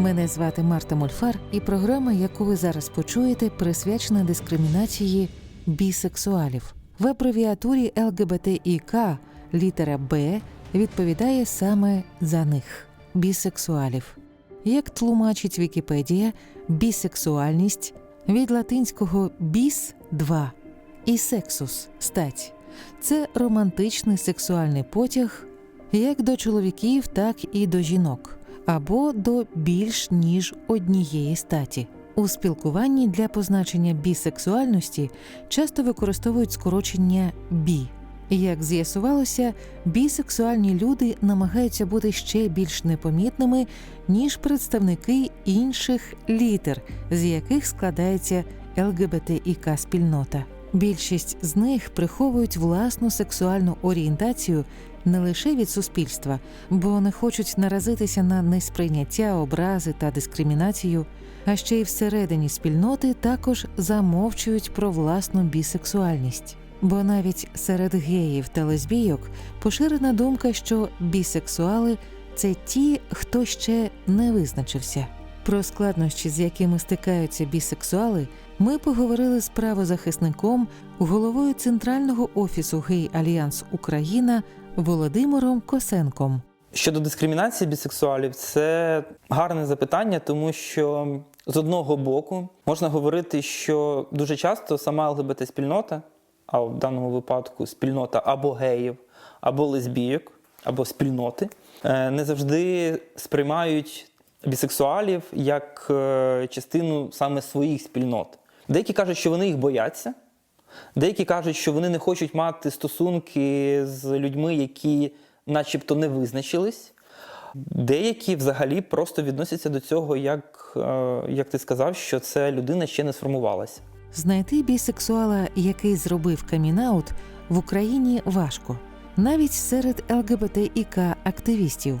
Мене звати Марта Мольфар, і програма, яку ви зараз почуєте, присвячена дискримінації бісексуалів. В абревіатурі ЛГБТІК літера Б відповідає саме за них бісексуалів. Як тлумачить Вікіпедія, бісексуальність від латинського біс два і сексус стать це романтичний сексуальний потяг як до чоловіків, так і до жінок, або до більш ніж однієї статі. У спілкуванні для позначення бісексуальності часто використовують скорочення бі. Як з'ясувалося, бісексуальні люди намагаються бути ще більш непомітними, ніж представники інших літер, з яких складається ЛГБТІК спільнота. Більшість з них приховують власну сексуальну орієнтацію не лише від суспільства, бо не хочуть наразитися на несприйняття, образи та дискримінацію, а ще й всередині спільноти також замовчують про власну бісексуальність. Бо навіть серед геїв та лесбійок поширена думка, що бісексуали це ті, хто ще не визначився. Про складнощі, з якими стикаються бісексуали, ми поговорили з правозахисником, головою Центрального офісу Гей Альянс Україна Володимиром Косенком. Щодо дискримінації бісексуалів, це гарне запитання, тому що з одного боку можна говорити, що дуже часто сама ЛГБТ-спільнота, а в даному випадку спільнота або геїв, або лесбійок, або спільноти, е, не завжди сприймають бісексуалів як е, частину саме своїх спільнот. Деякі кажуть, що вони їх бояться, деякі кажуть, що вони не хочуть мати стосунки з людьми, які начебто не визначились. Деякі взагалі просто відносяться до цього, як, е, як ти сказав, що це людина ще не сформувалася. Знайти бісексуала, який зробив камінаут, в Україні важко, навіть серед ЛГБТІК активістів.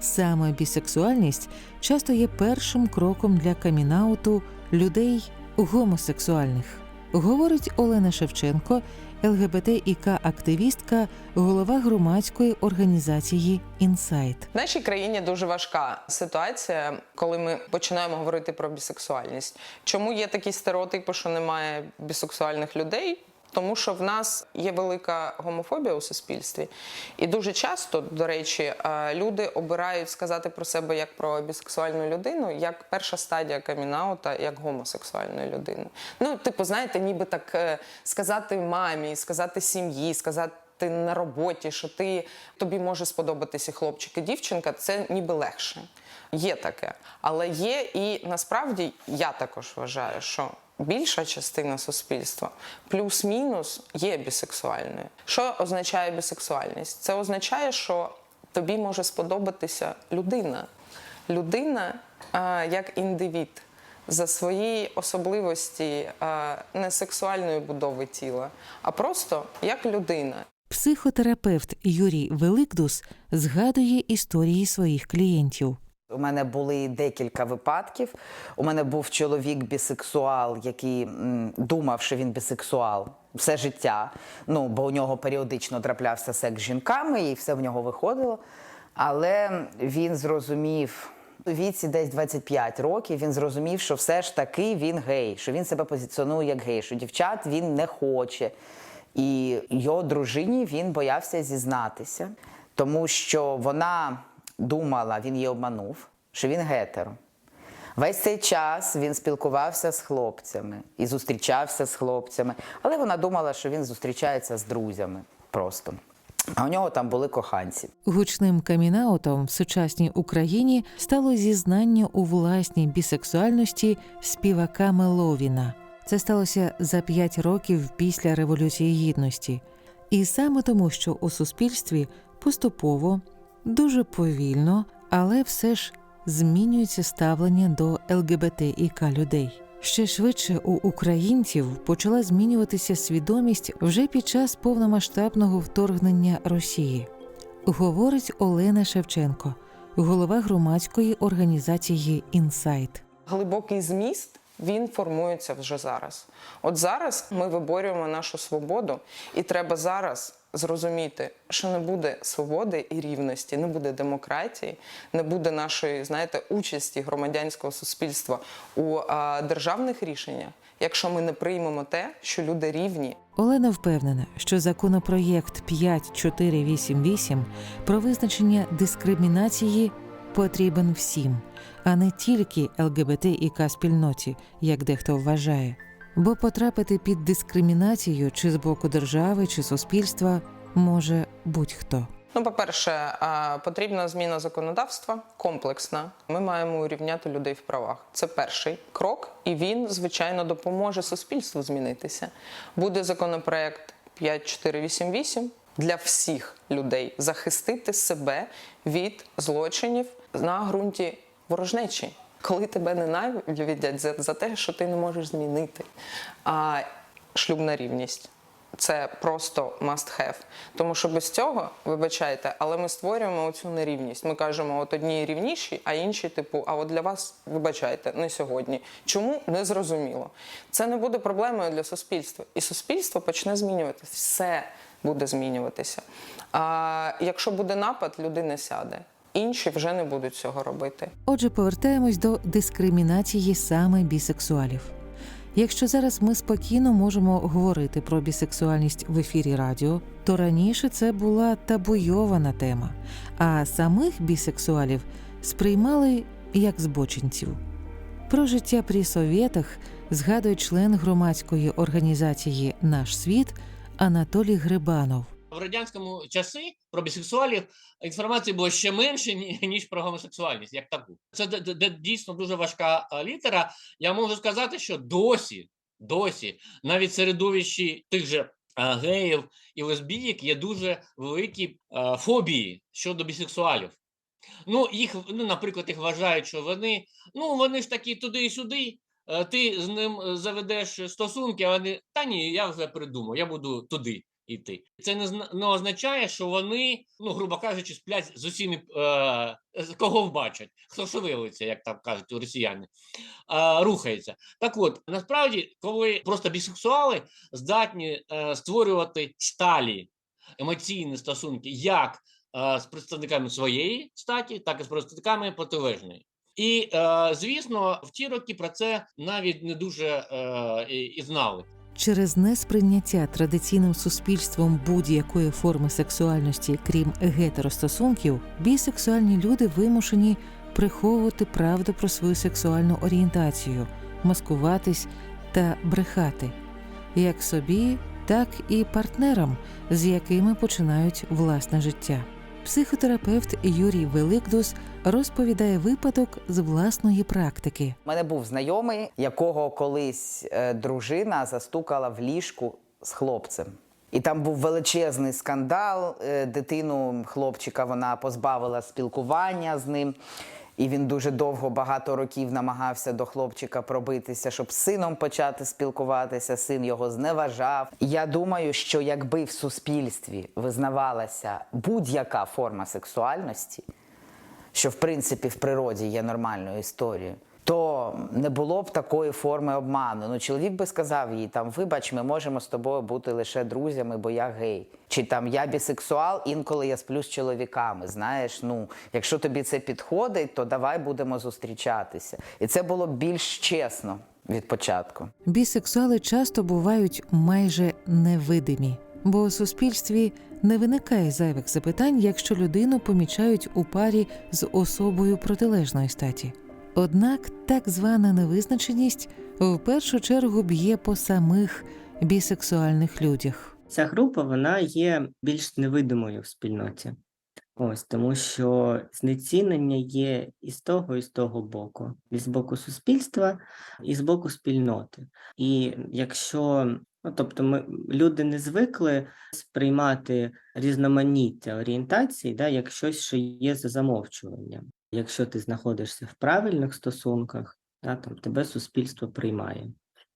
Саме бісексуальність часто є першим кроком для камінауту людей гомосексуальних, говорить Олена Шевченко, ЛГБТ ЛГБТІК-активістка, голова громадської організації Інсайт. Нашій країні дуже важка ситуація, коли ми починаємо говорити про бісексуальність. Чому є такі стереотипи, що немає бісексуальних людей? Тому що в нас є велика гомофобія у суспільстві, і дуже часто, до речі, е, люди обирають сказати про себе як про бісексуальну людину, як перша стадія камінаута, як гомосексуальної людини. Ну, типу, знаєте, ніби так е, сказати мамі, сказати сім'ї, сказати. Ти на роботі, що ти тобі може сподобатися хлопчик і дівчинка, це ніби легше. Є таке. Але є і насправді я також вважаю, що більша частина суспільства плюс-мінус є бісексуальною. Що означає бісексуальність? Це означає, що тобі може сподобатися людина. Людина а, як індивід за свої особливості не сексуальної будови тіла, а просто як людина. Психотерапевт Юрій Великдус згадує історії своїх клієнтів. У мене були декілька випадків. У мене був чоловік бісексуал, який думав, що він бісексуал все життя. Ну, бо у нього періодично траплявся секс з жінками, і все в нього виходило. Але він зрозумів у віці десь 25 років. Він зрозумів, що все ж таки він гей, що він себе позиціонує як гей, що дівчат він не хоче. І його дружині він боявся зізнатися, тому що вона думала, він її обманув, що він гетеро. Весь цей час він спілкувався з хлопцями і зустрічався з хлопцями, але вона думала, що він зустрічається з друзями просто. А у нього там були коханці. Гучним камінаутом в сучасній Україні стало зізнання у власній бісексуальності співака Меловіна. Це сталося за п'ять років після Революції Гідності. І саме тому, що у суспільстві поступово, дуже повільно, але все ж змінюється ставлення до ЛГБТІК людей. Ще швидше у українців почала змінюватися свідомість вже під час повномасштабного вторгнення Росії, говорить Олена Шевченко, голова громадської організації Інсайт. глибокий зміст він формується вже зараз. От зараз ми виборюємо нашу свободу, і треба зараз зрозуміти, що не буде свободи і рівності, не буде демократії, не буде нашої, знаєте, участі громадянського суспільства у а, державних рішеннях, якщо ми не приймемо те, що люди рівні. Олена впевнена, що законопроєкт 5488 про визначення дискримінації потрібен всім, а не тільки ЛГБТ і К спільноті, як дехто вважає. Бо потрапити під дискримінацію чи з боку держави, чи суспільства може будь-хто. Ну, по-перше, потрібна зміна законодавства комплексна. Ми маємо урівняти людей в правах. Це перший крок, і він, звичайно, допоможе суспільству змінитися. Буде законопроект 5488 для всіх людей захистити себе від злочинів на ґрунті ворожнечі. Коли тебе ненавидять за, за те, що ти не можеш змінити. А шлюбна рівність це просто must have. Тому що без цього, вибачайте, але ми створюємо цю нерівність. Ми кажемо, от одні рівніші, а інші, типу, а от для вас, вибачайте, не сьогодні. Чому не зрозуміло? Це не буде проблемою для суспільства. І суспільство почне змінюватися. Все буде змінюватися. А якщо буде напад, людина сяде. Інші вже не будуть цього робити. Отже, повертаємось до дискримінації саме бісексуалів. Якщо зараз ми спокійно можемо говорити про бісексуальність в ефірі радіо, то раніше це була табуйована тема, а самих бісексуалів сприймали як збочинців. Про життя при совєтах згадує член громадської організації Наш світ Анатолій Грибанов. В радянському часи про бісексуалів інформації було ще менше, ніж про гомосексуальність, як таку. Це дійсно дуже важка літера. Я можу сказати, що досі, досі, навіть середовищі тих же геїв і лесбійок є дуже великі фобії щодо бісексуалів. Ну, їх, ну, наприклад, їх вважають, що вони, ну, вони ж такі туди і сюди. Е, Ти з ним е, заведеш стосунки, а вони та ні, я вже придумав, я буду туди йти. Це не, не означає, що вони, ну грубо кажучи, сплять з усіми, е, кого бачать, хто шевелиться, як там кажуть росіяни, е, рухається. Так от, насправді, коли просто бісексуали здатні е, створювати сталі емоційні стосунки як е, з представниками своєї статі, так і з представниками протилежної. І, е, звісно, в ті роки про це навіть не дуже е, і, і знали. Через несприйняття традиційним суспільством будь-якої форми сексуальності, крім гетеростосунків, бісексуальні люди вимушені приховувати правду про свою сексуальну орієнтацію, маскуватись та брехати як собі, так і партнерам, з якими починають власне життя. Психотерапевт Юрій Великдус розповідає випадок з власної практики. У мене був знайомий, якого колись е, дружина застукала в ліжку з хлопцем. І там був величезний скандал. Е, дитину хлопчика вона позбавила спілкування з ним. І він дуже довго, багато років намагався до хлопчика пробитися, щоб з сином почати спілкуватися. Син його зневажав. Я думаю, що якби в суспільстві визнавалася будь-яка форма сексуальності, що в принципі в природі є нормальною історією. То не було б такої форми обману. Ну, чоловік би сказав їй там: вибач, ми можемо з тобою бути лише друзями, бо я гей. Чи там я бісексуал, інколи я сплю з чоловіками. Знаєш, ну якщо тобі це підходить, то давай будемо зустрічатися. І це було б більш чесно від початку. Бісексуали часто бувають майже невидимі, бо у суспільстві не виникає зайвих запитань, якщо людину помічають у парі з особою протилежної статі. Однак так звана невизначеність в першу чергу б'є по самих бісексуальних людях. Ця група вона є більш невидимою в спільноті. Ось тому, що знецінення є і з того, і з того боку, і з боку суспільства, і з боку спільноти. І якщо ну, тобто ми люди не звикли сприймати різноманіття орієнтацій, да, як щось, що є за замовчуванням. Якщо ти знаходишся в правильних стосунках, да, там тебе суспільство приймає.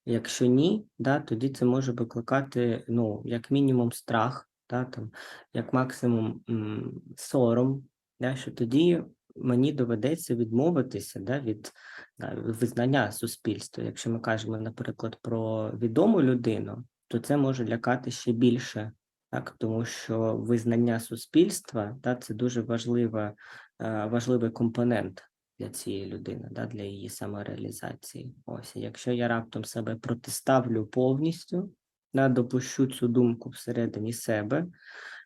Якщо ні, да, тоді це може викликати ну, як мінімум страх, да, там, як максимум м, сором, да, що тоді мені доведеться відмовитися да, від да, визнання суспільства. Якщо ми кажемо, наприклад, про відому людину, то це може лякати ще більше, так, тому що визнання суспільства да, це дуже важлива, е, важливий компонент для цієї людини, да, для її самореалізації. Ось, якщо я раптом себе протиставлю повністю, да, допущу цю думку всередині себе,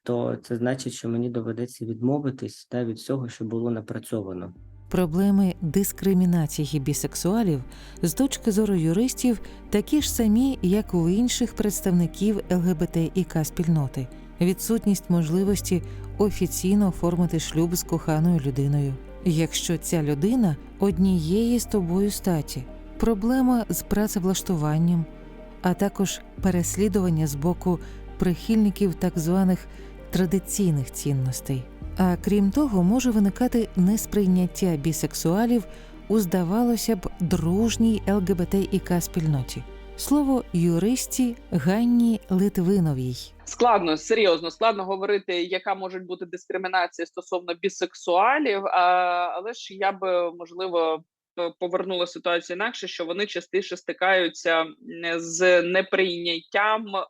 то це значить, що мені доведеться відмовитись да, від всього, що було напрацьовано. Проблеми дискримінації бісексуалів з точки зору юристів такі ж самі, як у інших представників ЛГБТІК спільноти, відсутність можливості офіційно оформити шлюб з коханою людиною, якщо ця людина однієї з тобою статі, проблема з працевлаштуванням, а також переслідування з боку прихильників так званих традиційних цінностей. А крім того, може виникати несприйняття бісексуалів у, здавалося б, дружній ЛГБТІК спільноті. Слово юристі Ганні Литвиновій. складно, серйозно складно говорити, яка може бути дискримінація стосовно бісексуалів. Але ж я би можливо повернула ситуацію інакше, що вони частіше стикаються з неприйняттям е,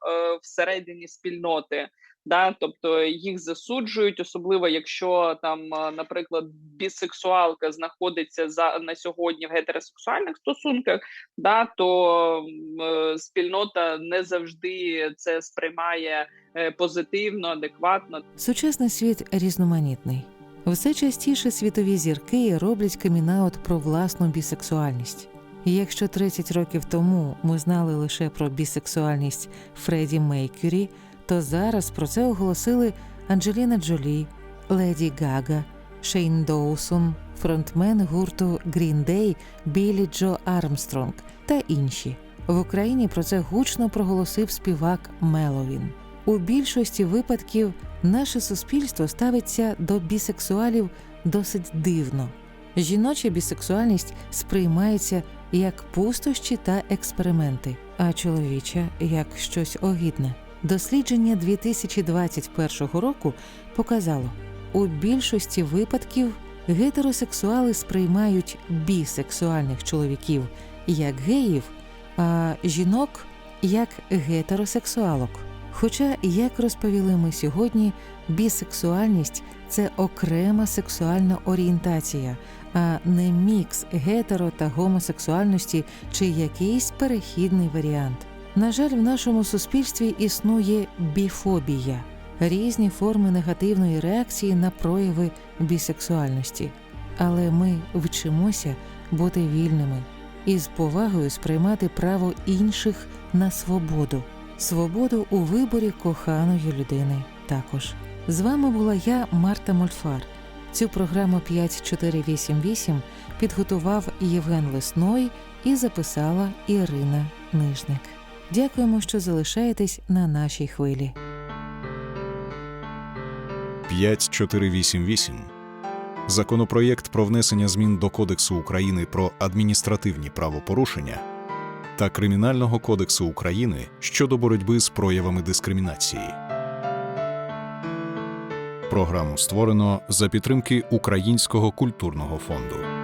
всередині спільноти. Да, тобто їх засуджують, особливо якщо там, наприклад, бісексуалка знаходиться за на сьогодні в гетеросексуальних стосунках, да, то е, спільнота не завжди це сприймає е, позитивно, адекватно. Сучасний світ різноманітний. Все частіше світові зірки роблять камінаут про власну бісексуальність. Якщо 30 років тому ми знали лише про бісексуальність Фредді Мейкюрі, то зараз про це оголосили Анджеліна Джолі, Леді Гага, Шейн Доусон, фронтмен гурту Green Day Білі Джо Армстронг та інші. В Україні про це гучно проголосив співак Меловін. У більшості випадків наше суспільство ставиться до бісексуалів досить дивно. Жіноча бісексуальність сприймається як пустощі та експерименти, а чоловіча як щось огідне. Дослідження 2021 року показало, у більшості випадків гетеросексуали сприймають бісексуальних чоловіків як геїв, а жінок як гетеросексуалок. Хоча, як розповіли ми сьогодні, бісексуальність це окрема сексуальна орієнтація, а не мікс гетеро та гомосексуальності чи якийсь перехідний варіант. На жаль, в нашому суспільстві існує біфобія різні форми негативної реакції на прояви бісексуальності. Але ми вчимося бути вільними і з повагою сприймати право інших на свободу, свободу у виборі коханої людини також. З вами була я, Марта Мольфар. Цю програму 5488 підготував Євген Лесной і записала Ірина Нижник. Дякуємо, що залишаєтесь на нашій хвилі. 5488 Законопроєкт про внесення змін до Кодексу України про адміністративні правопорушення та Кримінального кодексу України щодо боротьби з проявами дискримінації. Програму створено за підтримки Українського культурного фонду.